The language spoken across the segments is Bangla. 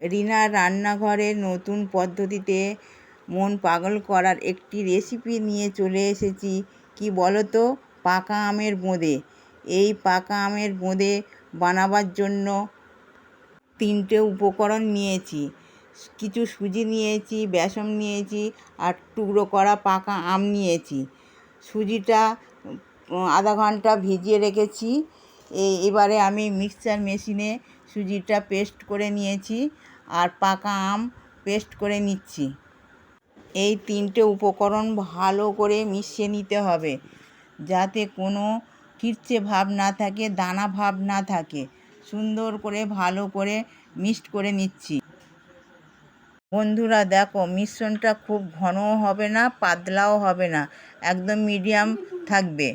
রিনার রান্নাঘরের নতুন পদ্ধতিতে মন পাগল করার একটি রেসিপি নিয়ে চলে এসেছি। কি বলো তো পাকা আমের বোঁদে এই পাকা আমের বোঁদে বানাবার জন্য তিনটে উপকরণ নিয়েছি। কিছু সুজি নিয়েছি, বেসন নিয়েছি আর টুকরো করা পাকা আম নিয়েছি। সুজিটা, আধা ঘণ্টা ভিজিয়ে রেখেছি। এবারে আমি মিক্সচার মেশিনে সুজিটা পেস্ট করে নিয়েছি আর পাকা আম পেস্ট করে নিচ্ছি। এই তিনটে উপকরণ ভালো করে মিশিয়ে নিতে হবে, যাতে কোনো খিরচে ভাব না থাকে, দানা ভাব না থাকে। সুন্দর করে ভালো করে মিক্সড করে নিচ্ছি। বন্ধুরা, দেখো, মিশ্রণটা খুব ঘনও হবে না, পাতলাও হবে না, একদম মিডিয়াম থাকবে।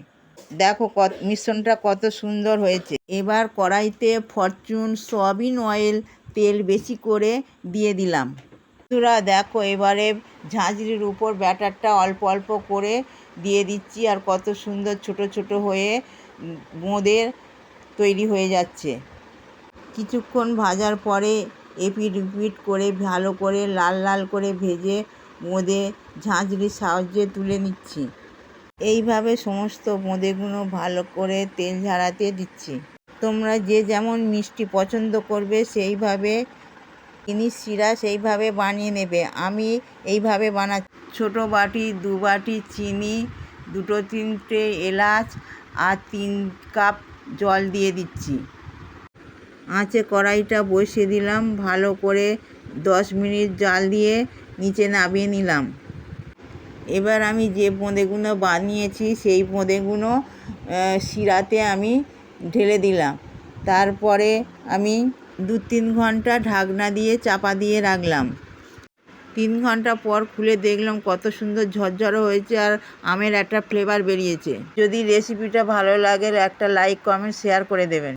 দেখো কত, মিশ্রণটা কত সুন্দর হয়েছে। এবার কড়াইতে ফরচুন সয়াবিন অয়েল তেল বেশি করে দিয়ে দিলাম। বন্ধুরা, দেখো এবারে ঝাঁঝরির উপর ব্যাটারটা অল্প অল্প করে দিয়ে দিচ্ছি আর কত সুন্দর ছোট ছোট হয়ে বোঁদের তৈরি হয়ে যাচ্ছে। কিছুক্ষণ ভাজার পরে এপিট উপিট করে ভালো করে লাল লাল করে ভেজে বোঁদে ঝাঁঝরির সাহায্যে তুলে নিচ্ছি। এইভাবে সমস্ত বোঁদেগুলো ভালো করে তেল ঝাড়াতে দিচ্ছি। তোমরা যে যেমন মিষ্টি পছন্দ করবে, সেইভাবে চিনি শিরা সেইভাবে বানিয়ে নেবে। আমি এইভাবে বানা ছোটো বাটি, দু বাটি চিনি, দুটো তিনটে এলাচ আর তিন কাপ জল দিয়ে দিচ্ছি। আঁচে কড়াইটা বসিয়ে দিলাম। ভালো করে দশ মিনিট জাল দিয়ে নিচে নামিয়ে নিলাম। এবার আমি যে বোঁদেগুলো বানিয়েছি, সেই বোঁদেগুলো শিরাতে আমি ঢেলে দিলাম। তারপরে আমি দু তিন ঘণ্টা ঢাকনা দিয়ে চাপা দিয়ে রাখলাম। তিন ঘণ্টা পর খুলে দেখলাম কত সুন্দর ঝরঝরে হয়েছে আর আমের একটা ফ্লেভার বেরিয়েছে। যদি রেসিপিটা ভালো লাগে, একটা লাইক কমেন্ট শেয়ার করে দেবেন।